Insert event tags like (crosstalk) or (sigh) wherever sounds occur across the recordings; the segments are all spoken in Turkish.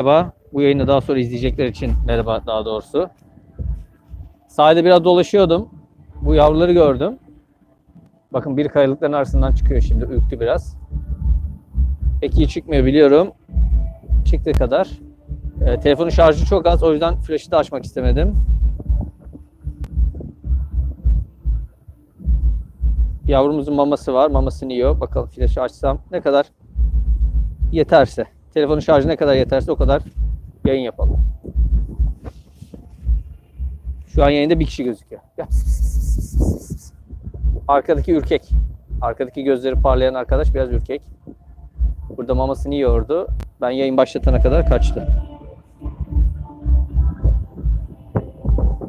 Merhaba. Bu yayını daha sonra izleyecekler için merhaba daha doğrusu. Sahilde biraz dolaşıyordum. Bu yavruları gördüm. Bakın bir kayalıkların arasından çıkıyor şimdi. Ürktü biraz. Pek iyi çıkmıyor biliyorum. Çıktığı kadar. Ee, telefonun şarjı çok az. O yüzden flaşı da açmak istemedim. Yavrumuzun maması var. Mamasını yiyor. Bakalım flaşı açsam ne kadar yeterse. Telefonun şarjı ne kadar yeterse o kadar yayın yapalım. Şu an yayında bir kişi gözüküyor. Arkadaki ürkek. Arkadaki gözleri parlayan arkadaş biraz ürkek. Burada mamasını yiyordu. Ben yayın başlatana kadar kaçtı.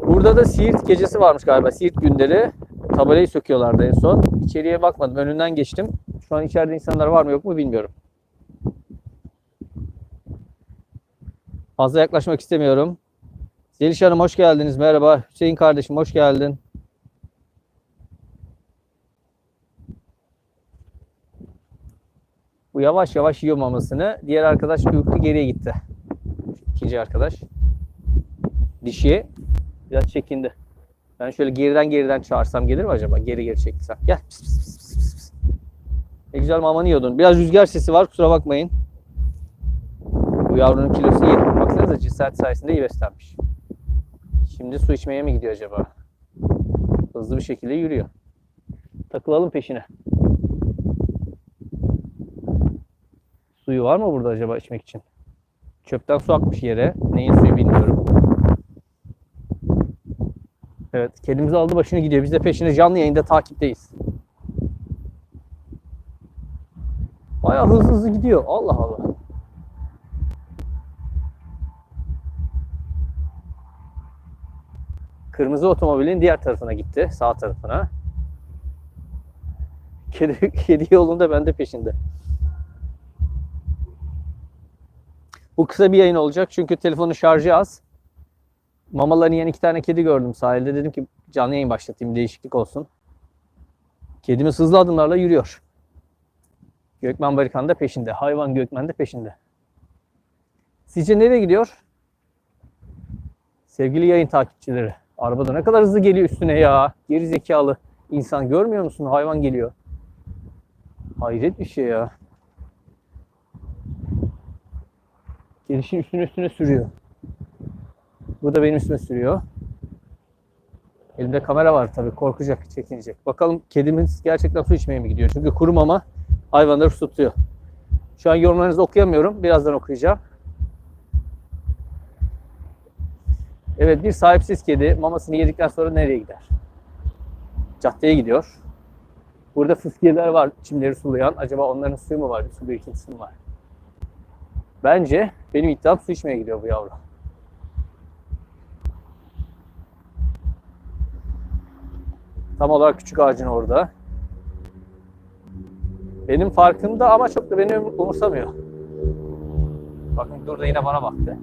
Burada da Siirt gecesi varmış galiba. Siirt günleri. Tabelayı söküyorlardı en son. İçeriye bakmadım. Önünden geçtim. Şu an içeride insanlar var mı yok mu bilmiyorum. Fazla yaklaşmak istemiyorum. Zeliş Hanım hoş geldiniz. Merhaba. Hüseyin kardeşim hoş geldin. Bu yavaş yavaş yiyor mamasını. Diğer arkadaş uyuklu geriye gitti. İkinci arkadaş. Dişi biraz çekindi. Ben şöyle geriden geriden çağırsam gelir mi acaba? Geri geri çekilsem. Gel. Pis, pis, pis, pis, pis. Ne güzel mamanı yiyordun. Biraz rüzgar sesi var kusura bakmayın. Bu yavrunun kilosu 7 da cinsel sayesinde iyi beslenmiş. Şimdi su içmeye mi gidiyor acaba? Hızlı bir şekilde yürüyor. Takılalım peşine. Suyu var mı burada acaba içmek için? Çöpten su akmış yere. Neyin suyu bilmiyorum. Evet, kedimizi aldı başını gidiyor. Biz de peşine canlı yayında takipteyiz. Bayağı hızlı hızlı gidiyor. Allah Allah. Kırmızı otomobilin diğer tarafına gitti. Sağ tarafına. Kedi, (laughs) kedi yolunda ben de peşinde. Bu kısa bir yayın olacak çünkü telefonun şarjı az. Mamalarını yiyen iki tane kedi gördüm sahilde. Dedim ki canlı yayın başlatayım değişiklik olsun. Kedimiz hızlı adımlarla yürüyor. Gökmen Barikan da peşinde. Hayvan Gökmen de peşinde. Sizce nereye gidiyor? Sevgili yayın takipçileri. Arabada ne kadar hızlı geliyor üstüne ya. Geri zekalı insan görmüyor musun? Hayvan geliyor. Hayret bir şey ya. Gelişin üstüne üstüne sürüyor. Bu da benim üstüme sürüyor. Elimde kamera var tabii korkacak, çekinecek. Bakalım kedimiz gerçekten su içmeye mi gidiyor? Çünkü kuru mama hayvanları su tutuyor. Şu an yorumlarınızı okuyamıyorum. Birazdan okuyacağım. Evet bir sahipsiz kedi mamasını yedikten sonra nereye gider? Caddeye gidiyor. Burada fıskiyeler var çimleri sulayan. Acaba onların suyu mu var? Bir su birikintisi mi var? Bence benim iddiam su içmeye gidiyor bu yavru. Tam olarak küçük ağacın orada. Benim farkında ama çok da beni umursamıyor. Bakın burada yine bana baktı.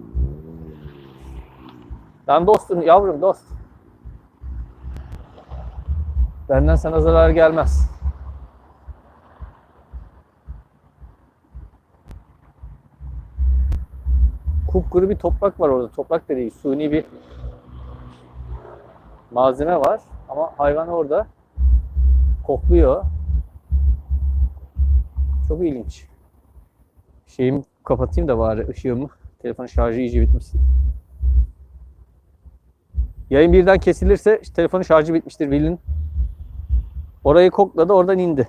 Ben dostum yavrum dost. Benden sana zarar gelmez. Kupkuru bir toprak var orada. Toprak da değil. Suni bir malzeme var. Ama hayvan orada kokluyor. Çok ilginç. Şeyimi kapatayım da bari ışığımı. Telefon şarjı iyice bitmişsin. Yayın birden kesilirse işte telefonun şarjı bitmiştir bilin. Orayı kokladı oradan indi.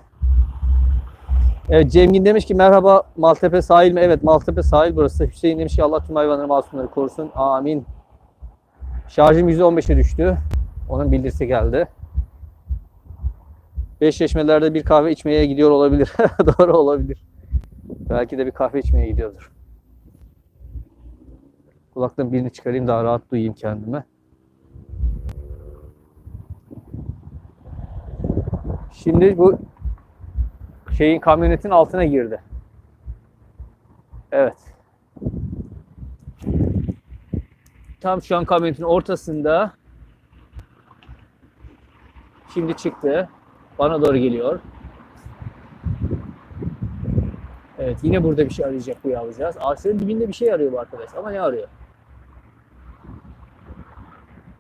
Evet Cemgin demiş ki merhaba Maltepe sahil mi? Evet Maltepe sahil burası. Hüseyin demiş ki Allah tüm hayvanları masumları korusun. Amin. Şarjım %15'e düştü. Onun bildirisi geldi. Beş çeşmelerde bir kahve içmeye gidiyor olabilir. (laughs) Doğru olabilir. Belki de bir kahve içmeye gidiyordur. Kulaklığın birini çıkarayım daha rahat duyayım kendime. Şimdi bu şeyin kamyonetin altına girdi. Evet. Tam şu an kamyonetin ortasında. Şimdi çıktı. Bana doğru geliyor. Evet yine burada bir şey arayacak bu yavrucağız. Ağaçların dibinde bir şey arıyor bu arkadaş ama ne arıyor?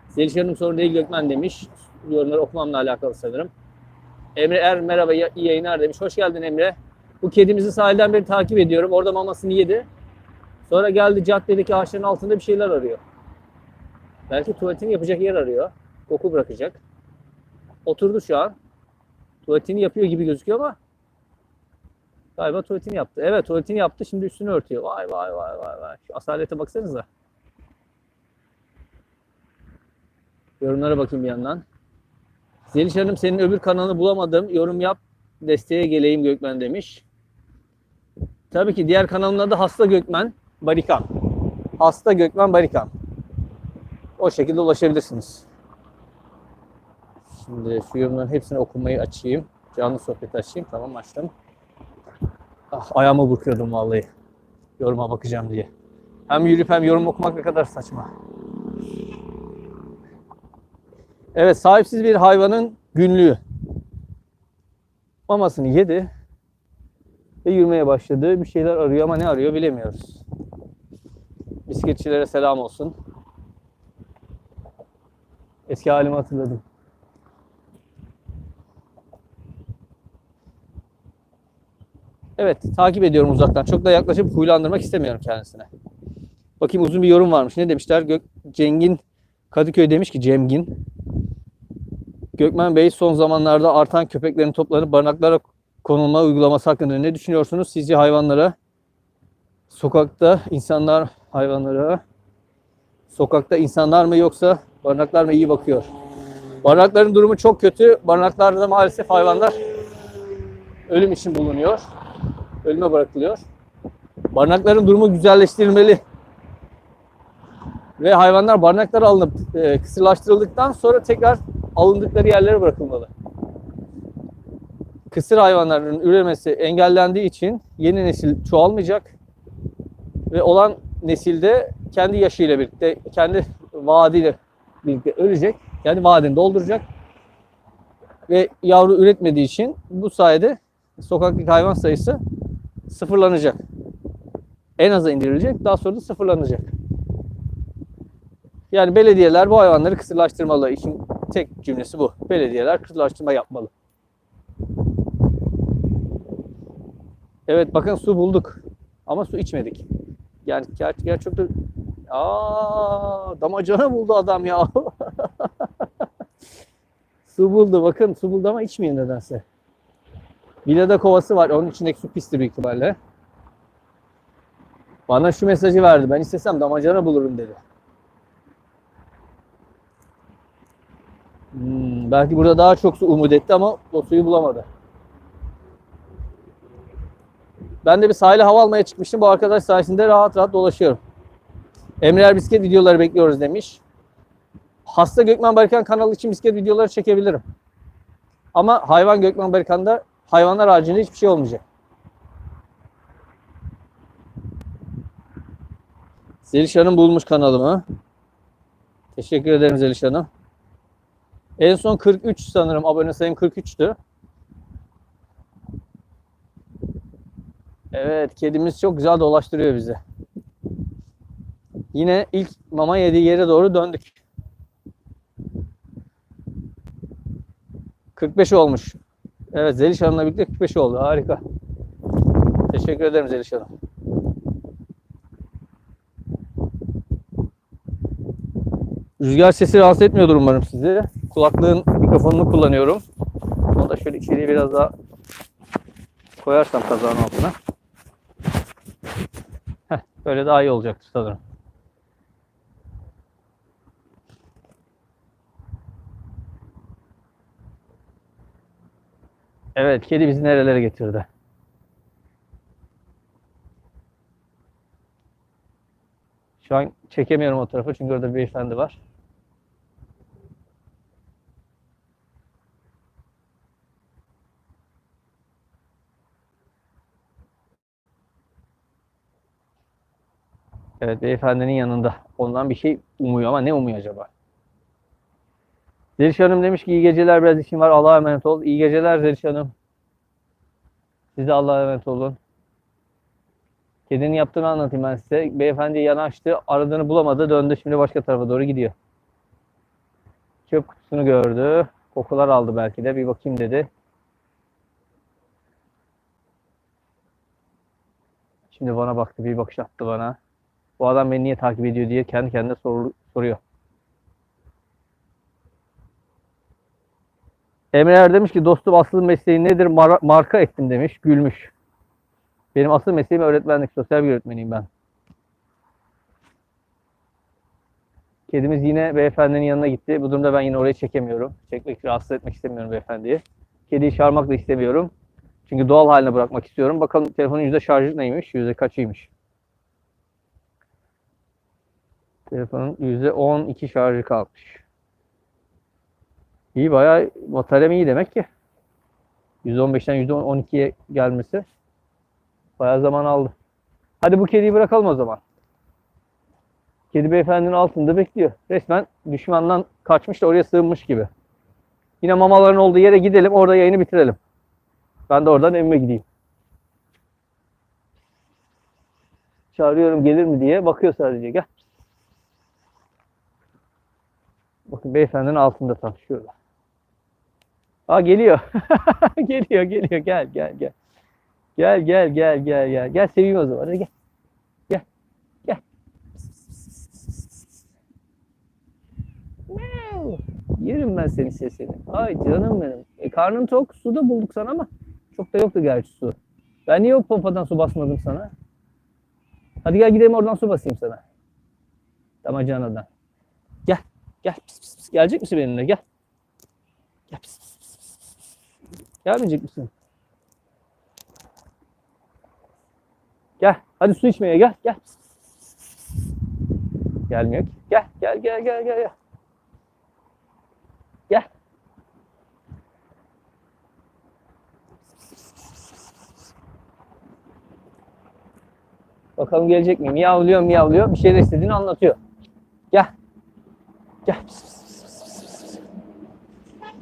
Zeliş Hanım sorun değil Gökmen demiş. Yorumları okumamla alakalı sanırım. Emre Er merhaba iyi yayınlar demiş. Hoş geldin Emre. Bu kedimizi sahilden beri takip ediyorum. Orada mamasını yedi. Sonra geldi caddedeki ağaçların altında bir şeyler arıyor. Belki tuvaletini yapacak yer arıyor. Koku bırakacak. Oturdu şu an. Tuvaletini yapıyor gibi gözüküyor ama galiba tuvaletini yaptı. Evet tuvaletini yaptı. Şimdi üstünü örtüyor. Vay vay vay vay vay. Şu asalete baksanıza. Yorumlara bakayım bir yandan. Zeliş Hanım senin öbür kanalını bulamadım. Yorum yap. Desteğe geleyim Gökmen demiş. Tabii ki diğer kanalın adı Hasta Gökmen Barikan. Hasta Gökmen Barikan. O şekilde ulaşabilirsiniz. Şimdi şu yorumların hepsini okumayı açayım. Canlı sohbet açayım. Tamam açtım. Ah, ayağımı burkuyordum vallahi. Yoruma bakacağım diye. Hem yürüyüp hem yorum okumak ne kadar saçma. Evet sahipsiz bir hayvanın günlüğü. Mamasını yedi ve yürümeye başladı. Bir şeyler arıyor ama ne arıyor bilemiyoruz. Bisikletçilere selam olsun. Eski halimi hatırladım. Evet, takip ediyorum uzaktan. Çok da yaklaşıp huylandırmak istemiyorum kendisine. Bakayım uzun bir yorum varmış. Ne demişler? Gök Cengin Kadıköy demiş ki Cemgin. Gökmen Bey son zamanlarda artan köpeklerin toplanıp barınaklara konulma uygulaması hakkında ne düşünüyorsunuz? Sizce hayvanlara sokakta insanlar hayvanlara sokakta insanlar mı yoksa barınaklar mı iyi bakıyor? Barınakların durumu çok kötü. Barınaklarda maalesef hayvanlar ölüm için bulunuyor. Ölüme bırakılıyor. Barınakların durumu güzelleştirilmeli. Ve hayvanlar barınaklara alınıp e, kısırlaştırıldıktan sonra tekrar alındıkları yerlere bırakılmalı. Kısır hayvanların üremesi engellendiği için yeni nesil çoğalmayacak ve olan nesilde kendi yaşıyla birlikte, kendi vaadiyle birlikte ölecek. Yani vaadini dolduracak. Ve yavru üretmediği için bu sayede sokaktaki hayvan sayısı sıfırlanacak. En aza indirilecek, daha sonra da sıfırlanacak. Yani belediyeler bu hayvanları kısırlaştırmalı. İşin tek cümlesi bu. Belediyeler kısırlaştırma yapmalı. Evet bakın su bulduk. Ama su içmedik. Yani ger gerçekten Aa, damacana buldu adam ya. (laughs) su buldu bakın su buldu ama içmiyor nedense. Vilada kovası var. Onun içindeki su pistir büyük ihtimalle. Bana şu mesajı verdi. Ben istesem damacana bulurum dedi. Hmm, belki burada daha çok su umut etti ama o suyu bulamadı. Ben de bir sahile hava almaya çıkmıştım. Bu arkadaş sayesinde rahat rahat dolaşıyorum. Emre Er bisiklet videoları bekliyoruz demiş. Hasta Gökmen Barikan kanalı için bisiklet videoları çekebilirim. Ama hayvan Gökmen Barikan'da hayvanlar haricinde hiçbir şey olmayacak. Zeliş Hanım bulmuş kanalımı. Teşekkür ederim Zeliş Hanım. En son 43 sanırım abone sayım 43'tü. Evet kedimiz çok güzel dolaştırıyor bizi. Yine ilk mama yediği yere doğru döndük. 45 olmuş. Evet Zeliş Hanım'la birlikte 45 oldu. Harika. Teşekkür ederim Zeliş Hanım. Rüzgar sesi rahatsız etmiyordur umarım sizi. Kulaklığın mikrofonunu kullanıyorum. Onu da şöyle içeriye biraz daha koyarsam kazağın altına. Heh, böyle daha iyi olacaktır sanırım. Evet, kedi bizi nerelere getirdi? Şu an çekemiyorum o tarafa çünkü orada bir beyefendi var. Evet beyefendinin yanında. Ondan bir şey umuyor ama ne umuyor acaba? Zeliş Hanım demiş ki iyi geceler biraz işim var Allah'a emanet ol. İyi geceler Zeliş Hanım. Siz de Allah'a emanet olun. Kedinin yaptığını anlatayım ben size. Beyefendi yanaştı, aradığını bulamadı, döndü şimdi başka tarafa doğru gidiyor. Çöp kutusunu gördü. Kokular aldı belki de. Bir bakayım dedi. Şimdi bana baktı, bir bakış attı bana. Bu adam beni niye takip ediyor diye kendi kendine sor- soruyor. Emre Er demiş ki dostum asıl mesleğin nedir? Mar- marka ettim demiş. Gülmüş. Benim asıl mesleğim öğretmenlik. Sosyal bir öğretmeniyim ben. Kedimiz yine beyefendinin yanına gitti. Bu durumda ben yine orayı çekemiyorum. Çekmek, rahatsız etmek istemiyorum beyefendiyi. Kediyi çağırmak da istemiyorum. Çünkü doğal haline bırakmak istiyorum. Bakalım telefonun yüzde şarjı neymiş? Yüzde kaçıymış? Telefonun yüzde 12 şarjı kalmış. İyi bayağı bataryam iyi demek ki. %15'ten %12'ye gelmesi bayağı zaman aldı. Hadi bu kediyi bırakalım o zaman. Kedi beyefendinin altında bekliyor. Resmen düşmandan kaçmış da oraya sığınmış gibi. Yine mamaların olduğu yere gidelim. Orada yayını bitirelim. Ben de oradan evime gideyim. Çağırıyorum gelir mi diye. Bakıyor sadece. Gel. Bakın beyefendinin altında şurada. Aa geliyor. (laughs) geliyor geliyor. Gel gel gel. Gel gel gel gel gel. Gel seveyim o zaman. Hadi gel. Gel. Gel. Meow. Yerim ben senin sesini. Ay canım benim. E, karnın tok. Su da bulduk sana ama çok da yoktu gerçi su. Ben niye o pompadan su basmadım sana? Hadi gel gidelim oradan su basayım sana. Damacanadan. Gel. Pis, pis, pis. Gelecek misin benimle? Gel. Gel. Pis, pis, pis, pis. Gelmeyecek misin? Gel. Hadi su içmeye gel. Gel. Gelmiyor ki. Gel. Gel gel gel gel. Gel. Gel. Bakalım gelecek mi? Miyavlıyor miyavlıyor. Bir şeyler istediğini anlatıyor. Gel. Gel.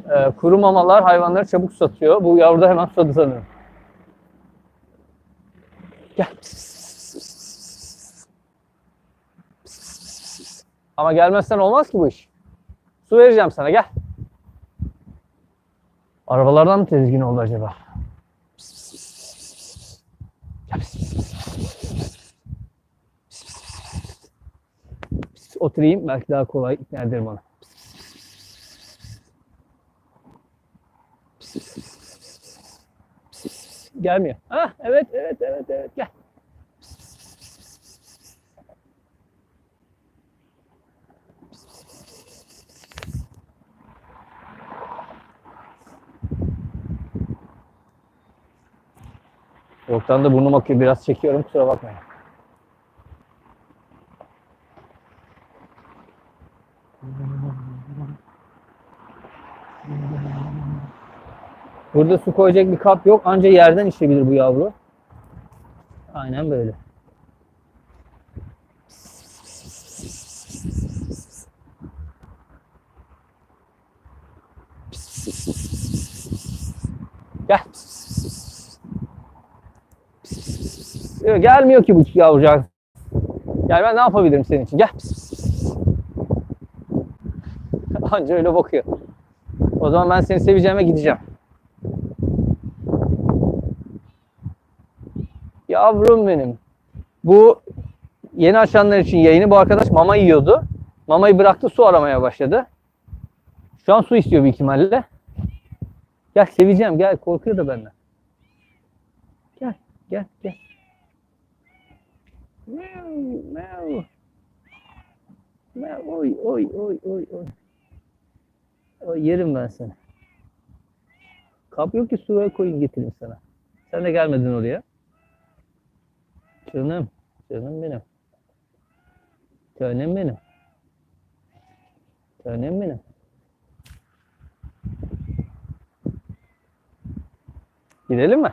Ee, kuru mamalar hayvanları çabuk satıyor. Bu yavru da hemen susadı sanırım. Gel. Ama gelmezsen olmaz ki bu iş. Su vereceğim sana gel. Arabalardan mı tedirgin oldu acaba? Pis, pis, pis, pis, pis, pis. Gel, pis, pis, pis, pis, pis, pis. Pis, pis, pis, pis, pis. Pis, Oturayım belki daha kolay ikna ederim onu. Gelmiyor. Ah evet evet evet evet gel. Yoktan da burnum akıyor. Biraz çekiyorum. Kusura bakmayın. Burada su koyacak bir kap yok. Anca yerden içebilir bu yavru. Aynen böyle. Gel. Yok, Gelmiyor ki bu yavrucak. Yani ben ne yapabilirim senin için? Gel. (laughs) Anca öyle bakıyor. O zaman ben seni seveceğime gideceğim. Yavrum benim. Bu yeni açanlar için yayını bu arkadaş mama yiyordu. Mamayı bıraktı su aramaya başladı. Şu an su istiyor büyük ihtimalle. Gel seveceğim gel korkuyor da benden. Gel gel gel. Meow, meow. Meow, oy oy oy oy oy. Oy yerim ben seni. Kap yok ki suya koyayım getireyim sana. Sen de gelmedin oraya. Canım, canım benim. Canım benim. Canım benim. Gidelim mi?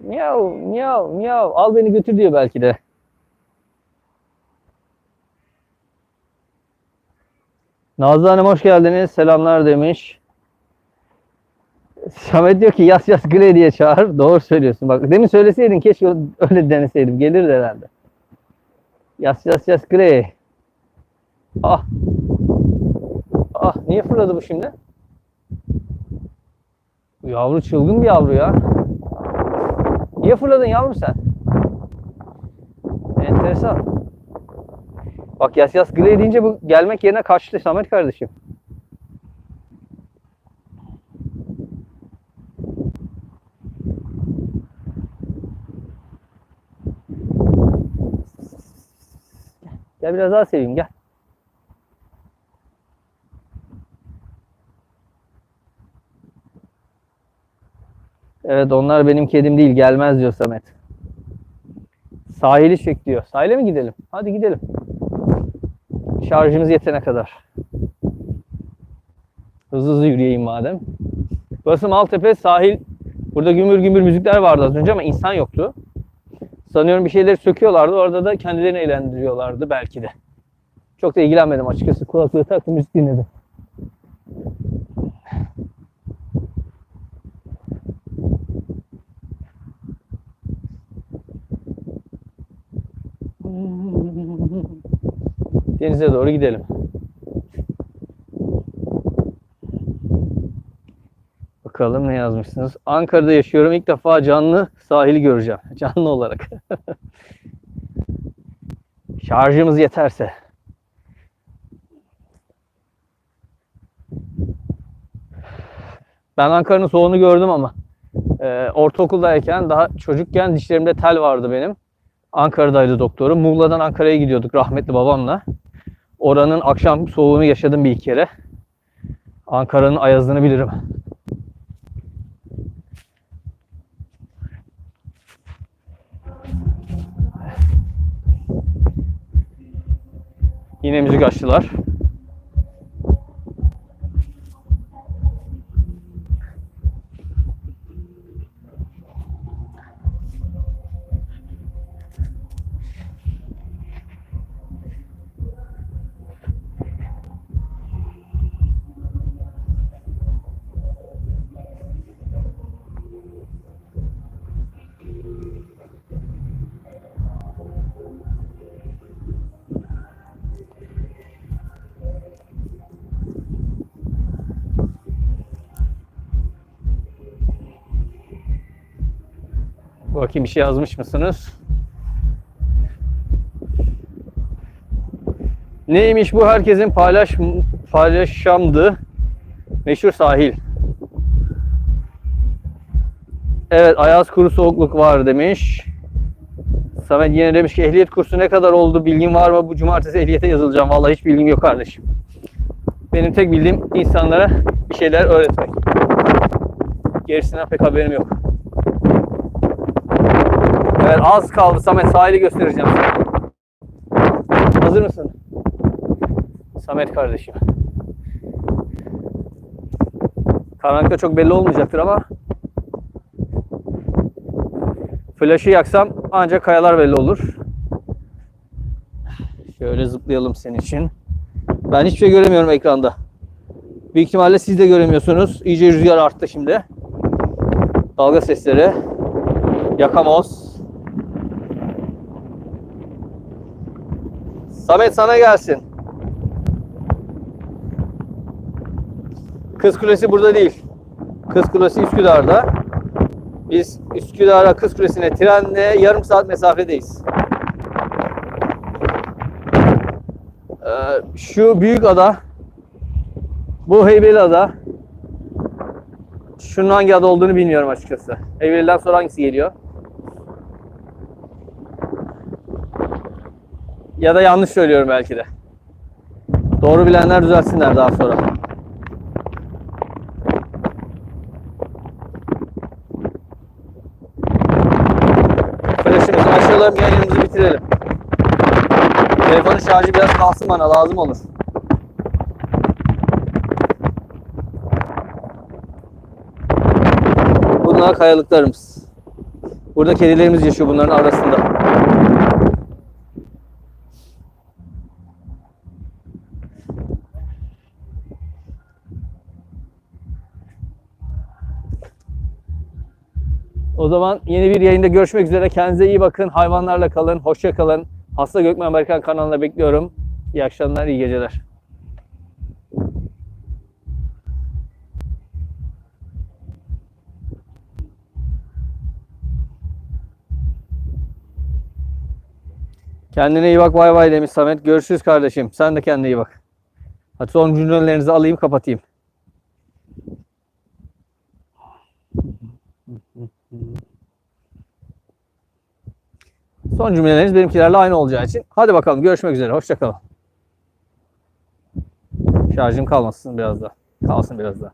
Miyav, miyav, miyav. Al beni götür diyor belki de. Nazlı Hanım hoş geldiniz. Selamlar demiş. Samet diyor ki yas yas Grey diye çağır. Doğru söylüyorsun. Bak demin söyleseydin keşke öyle deneseydim. Gelirdi herhalde. Yas yas yas Grey. Ah. Ah niye fırladı bu şimdi? Bu yavru çılgın bir yavru ya. Niye fırladın yavrum sen? Enteresan. Bak yas yas Grey deyince bu gelmek yerine kaçtı Samet kardeşim. Gel biraz daha seveyim gel. Evet onlar benim kedim değil gelmez diyor Samet. Sahili çek diyor. Sahile mi gidelim? Hadi gidelim. Şarjımız yetene kadar. Hızlı hızlı yürüyeyim madem. Burası Maltepe sahil. Burada gümür gümür müzikler vardı az önce ama insan yoktu. Sanıyorum bir şeyleri söküyorlardı. Orada da kendilerini eğlendiriyorlardı belki de. Çok da ilgilenmedim açıkçası. Kulaklığı taktım müzik dinledim. Denize doğru gidelim. Bakalım ne yazmışsınız. Ankara'da yaşıyorum. İlk defa canlı sahili göreceğim. (laughs) Canlı olarak. (laughs) Şarjımız yeterse. Ben Ankara'nın soğuğunu gördüm ama e, ortaokuldayken daha çocukken dişlerimde tel vardı benim. Ankara'daydı doktorum. Muğla'dan Ankara'ya gidiyorduk rahmetli babamla. Oranın akşam soğuğunu yaşadım bir kere. Ankara'nın ayazını bilirim. Yine müzik açtılar. Bakayım bir şey yazmış mısınız? Neymiş bu herkesin paylaş paylaşamdığı meşhur sahil. Evet ayaz kuru soğukluk var demiş. Samet yine demiş ki ehliyet kursu ne kadar oldu bilgin var mı? Bu cumartesi ehliyete yazılacağım. Vallahi hiç bilgim yok kardeşim. Benim tek bildiğim insanlara bir şeyler öğretmek. Gerisinden pek haberim yok. Evet az kaldı Samet sahili göstereceğim sana. Hazır mısın? Samet kardeşim. Karanlıkta çok belli olmayacaktır ama Flaşı yaksam ancak kayalar belli olur. Şöyle zıplayalım senin için. Ben hiçbir şey göremiyorum ekranda. Büyük ihtimalle siz de göremiyorsunuz. İyice rüzgar arttı şimdi. Dalga sesleri. Yakamoz. Samet sana gelsin. Kız Kulesi burada değil. Kız Kulesi Üsküdar'da. Biz Üsküdar'a Kız Kulesi'ne trenle yarım saat mesafedeyiz. Ee, şu büyük ada, bu Heybeli Ada. Şunun hangi ada olduğunu bilmiyorum açıkçası. Heybeli'den sonra hangisi geliyor? Ya da yanlış söylüyorum belki de. Doğru bilenler düzeltsinler daha sonra. Flaşımızı açalım, yayınımızı bitirelim. Telefonun şarjı biraz kalsın bana, lazım olur. Bunlar kayalıklarımız. Burada kedilerimiz yaşıyor bunların arasında. Zaman yeni bir yayında görüşmek üzere. Kendinize iyi bakın. Hayvanlarla kalın. Hoşça kalın. Hasta Gökmen Amerikan kanalına bekliyorum. İyi akşamlar, iyi geceler. Kendine iyi bak bay bay demiş Samet. Görüşürüz kardeşim. Sen de kendine iyi bak. Hadi son cümlelerinizi alayım kapatayım. Son cümleleriniz benimkilerle aynı olacağı için. Hadi bakalım görüşmek üzere. Hoşçakalın. Şarjım kalmasın biraz daha. Kalsın biraz daha.